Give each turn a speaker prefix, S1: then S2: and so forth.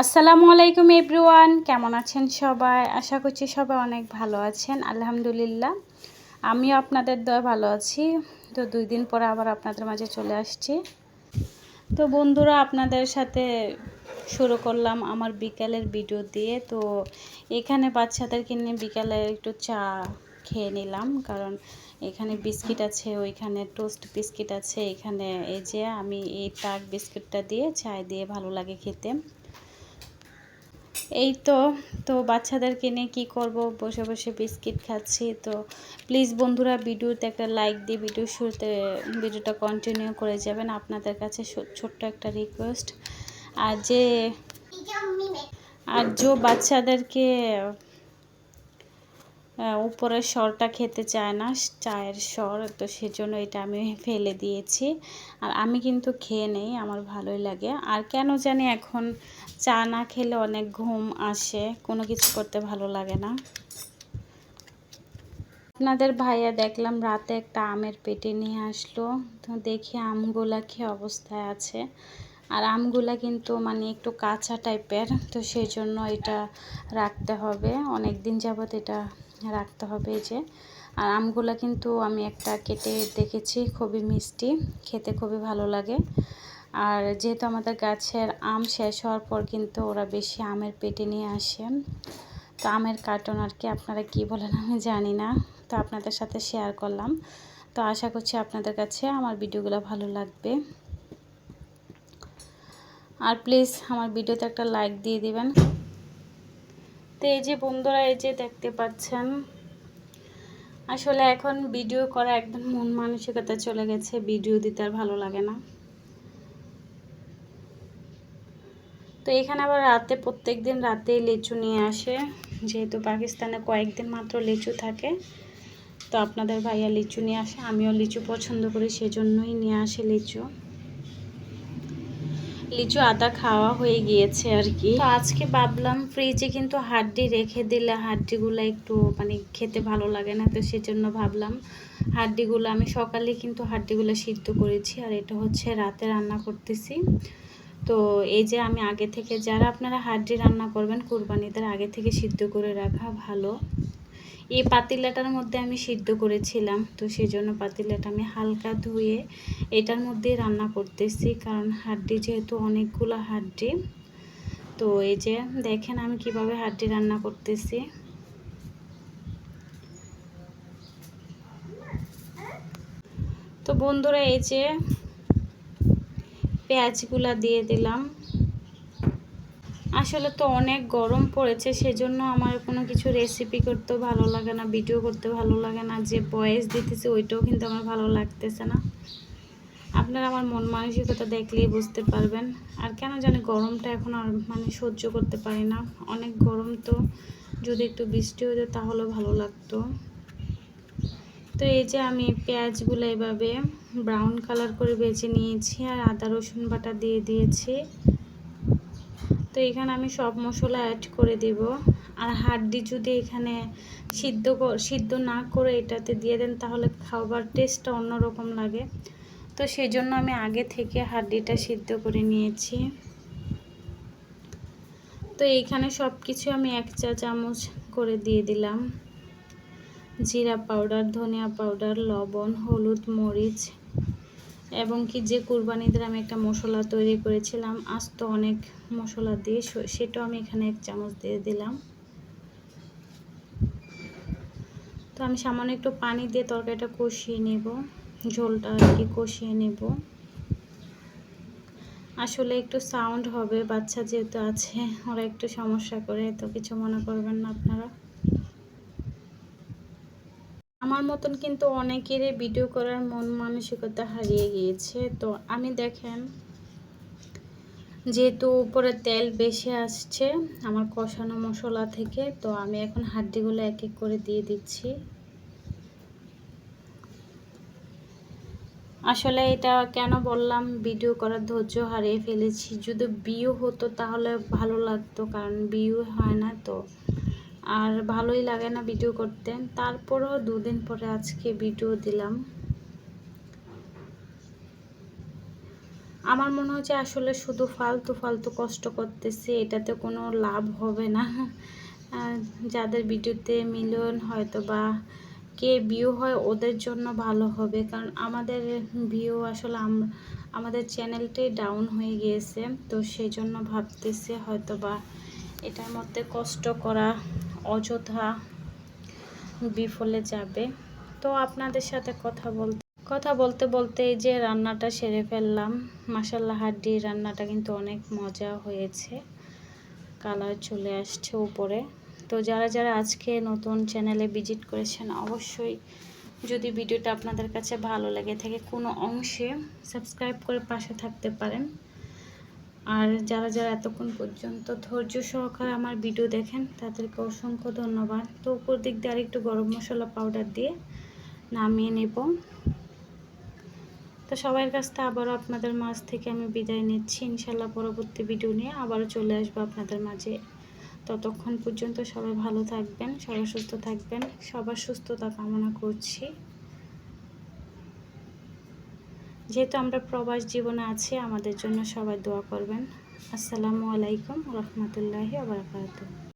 S1: আসসালামু আলাইকুম এভরিওয়ান, কেমন আছেন সবাই? আশা করছি সবাই অনেক ভালো আছেন, আলহামদুলিল্লাহ। আমিও আপনাদের দয় ভালো আছি। তো দুই দিন পরে আবার আপনাদের মাঝে চলে আসছি। তো বন্ধুরা, আপনাদের সাথে শুরু করলাম আমার বিকালের ভিডিও দিয়ে। তো এখানে বাচ্চাদেরকে নিয়ে বিকালে একটু চা খেয়ে নিলাম, কারণ এখানে বিস্কিট আছে, ওইখানে টোস্ট বিস্কিট আছে, এখানে এই যে আমি এই টাক বিস্কিটটা দিয়ে চায় দিয়ে ভালো লাগে খেতে। এই তো তো বাচ্চাদেরকে নিয়ে কী করব? বসে বসে বিস্কিট খাচ্ছি, তো প্লিজ বন্ধুরা ভিডিওতে একটা লাইক দিয়ে ভিডিও শুরুতে ভিডিওটা কন্টিনিউ করে যাবেন আপনাদের কাছে ছোট্ট একটা রিকোয়েস্ট আর যে আর যে বাচ্চাদেরকে উপরের স্বরটা খেতে চায় না, চায়ের স্বর তো সেজন্য এটা আমি ফেলে দিয়েছি। আর আমি কিন্তু খেয়ে নেই, আমার ভালোই লাগে। আর কেন জানি এখন চা না খেলে অনেক ঘুম আসে, কোনো কিছু করতে ভালো লাগে না। আপনাদের ভাইয়া দেখলাম রাতে একটা আমের পেটে নিয়ে আসলো, তো দেখি আমগুলা খেয়ে অবস্থায় আছে। আর আমগুলা কিন্তু মানে একটু কাঁচা টাইপের তো সেই জন্য এটা রাখতে হবে। অনেক দিন যাবত এটা রাখতে হবে যে। আর আমগুলো কিন্তু আমি একটা কেটে দেখেছি, খুবই মিষ্টি, খেতে খুবই ভালো লাগে। আর যেহেতু আমাদের গাছের আম শেষ হওয়ার পর কিন্তু ওরা বেশি আমের পেটে নিয়ে আসে। তো আমের কার্টন আর কি, আপনারা কি বলেন আমি জানি না। তো আপনাদের সাথে শেয়ার করলাম। তো আশা করছি আপনাদের কাছে আমার ভিডিওগুলো ভালো লাগবে। আর প্লিজ আমার ভিডিওতে একটা লাইক দিয়ে দিবেন। তো এই যে বন্ধুরা, এই যে দেখতে পাচ্ছেন, আসলে এখন ভিডিও করা একদম মন মানসিকতা চলে গেছে ভিডিও দিতে আর ভালো লাগে না। তো এখানে আবার রাতে প্রত্যেক দিন রাতেই লিচু নিয়ে আসে, যেহেতু পাকিস্তানে কয়েকদিন মাত্র লিচু থাকে, তো আপনাদের ভাইয়া লিচু নিয়ে আসে, আমিও লিচু পছন্দ করি, সেজন্যই নিয়ে আসে লিচু। লিচু আদা খাওয়া হয়ে গিয়েছে আর কি। তো আজকে ভাবলাম ফ্রিজে কিন্তু হাড্ডি রেখে দিলে হাড্ডিগুলো একটু মানে খেতে ভালো লাগে না, তো সেজন্য ভাবলাম হাড্ডিগুলো, আমি সকালে কিন্তু হাড্ডিগুলো সিদ্ধ করেছি আর এটা হচ্ছে রাতে রান্না করতেছি। তো এই যে আমি আগে থেকে যারা আপনারা হাড্ডি রান্না করবেন, কুরবানিদের আগে থেকে সিদ্ধ করে রাখা ভালো। এই পাতিলাটার মধ্যে আমি সিদ্ধ করেছিলাম, তো সেই জন্য পাতিলাটা আমি হালকা ধুয়ে এটার মধ্যে রান্না করতেছি, কারণ হাড্ডি যেহেতু অনেকগুলো হাড্ডি তো এই যে দেখেন আমি কীভাবে হাড্ডি রান্না করতেছি। তো বন্ধুরা, এই যে পেঁয়াজগুলা দিয়ে দিলাম। আসলে তো অনেক গরম পড়েছে, সেজন্য আমার কোনো কিছু রেসিপি করতেও ভালো লাগে না ভিডিও করতে ভালো লাগে না, যে বয়েস দিতেছে ওইটাও কিন্তু আমার ভালো লাগতেছে না। আপনারা আমার মন মানসিকতা দেখলেই বুঝতে পারবেন। আর কেন জানি গরমটা এখন আর মানে সহ্য করতে পারি না। অনেক গরম তো। যদি একটু বৃষ্টি হতো তাহলে ভালো লাগতো। তো এই যে আমি পেঁয়াজগুলো এভাবে ব্রাউন কালার করে বেছে নিয়েছি আর আদা, রসুন বাটা দিয়ে দিয়েছি। তো এখানে আমি সব মশলা অ্যাড করে দেব। আর হাড্ডি যদি এখানে সিদ্ধ সিদ্ধ না করে এটাতে দিয়ে দেন তাহলে খাবার টেস্টটা অন্যরকম লাগে। তো সেই জন্য আমি আগে থেকে হাড্ডিটা সিদ্ধ করে নিয়েছি। তো এইখানে সব কিছু আমি এক চা চামচ করে দিয়ে দিলাম। জিরা পাউডার, ধনিয়া পাউডার, লবণ, হলুদ, মরিচ এবং কি যে কুরবানিদের আমি একটা মশলা তৈরি করেছিলাম, আস্ত অনেক মশলা দিয়ে সেটাও আমি এখানে এক চামচ দিয়ে দিলাম। তো আমি সামান্য একটু পানি দিয়ে তরকারিটা কষিয়ে নেব। ঝোলটা আর কি কষিয়ে নেব। আসলে একটু সাউন্ড হবে, বাচ্চা যেহেতু আছে, ওরা একটু সমস্যা করে, তো কিছু মনে করবেন না আপনারা। আমার মতন কিন্তু অনেকেরই ভিডিও করার মন মানসিকতা হারিয়ে গিয়েছে। তো আমি দেখেন, যেহেতু উপরে তেল বেশি আসছে, আমার কষানো মশলা থেকে, তো আমি এখন হাড্ডিগুলো এক এক করে দিয়ে দিচ্ছি। আসলে এটা কেন বললাম? ভিডিও করার ধৈর্য হারিয়ে ফেলেছি। যদি বিয়ে হতো তাহলে ভালো লাগতো, কারণ বিয়ে হয় না তো। আর ভালোই লাগে না ভিডিও করতে। তারপরেও দুদিন পরে আজকে ভিডিও দিলাম। আমার মনে হচ্ছে আসলে শুধু ফালতু ফালতু কষ্ট করতেছি, এটাতে কোনো লাভ হবে না। যাদের ভিডিওতে মিলন হয়তো বা কে ভিউ হয় ওদের জন্য ভালো হবে। কারণ আমাদের ভিউ আসলে আম- আমাদের চ্যানেলটাই ডাউন হয়ে গিয়েছে। তো সেই জন্য ভাবতেছে হয়তো বা এটার মধ্যে কষ্ট করা অযথা বিফলে যাবে। তো আপনাদের সাথে কথা বলতে কথা বলতে বলতে এই যে রান্নাটা সেরে ফেললাম মাসাল্লাহ হাড্ডি রান্নাটা কিন্তু অনেক মজা হয়েছে। কালার চলে আসছে উপরে। তো যারা যারা আজকে নতুন চ্যানেলে ভিজিট করেছেন, অবশ্যই যদি ভিডিওটা আপনাদের কাছে ভালো লাগে থাকে কোনো অংশে সাবস্ক্রাইব করে পাশে থাকতে পারেন। আর যারা যারা এতক্ষণ পর্যন্ত ধৈর্য সহকারে আমার ভিডিও দেখেন, তাদেরকে অসংখ্য ধন্যবাদ। তো উপর দিক দিয়ে আরেকটু গরম মশলা পাউডার দিয়ে নামিয়ে নেব। তো সবার কাছ থেকে আবারও আপনাদের মাঝ থেকে আমি বিদায় নিচ্ছি। ইনশাল্লাহ পরবর্তী ভিডিও নিয়ে আবারও চলে আসব আপনাদের মাঝে। ততক্ষণ পর্যন্ত সবাই ভালো থাকবেন, সবাই সুস্থ থাকবেন, সবার সুস্থতা কামনা করছি। যেহেতু আমরা প্রবাস জীবনে আছি, আমাদের জন্য সবাই দোয়া করবেন। আসসালামু আলাইকুম রহমতুল্লাহি আবরকাত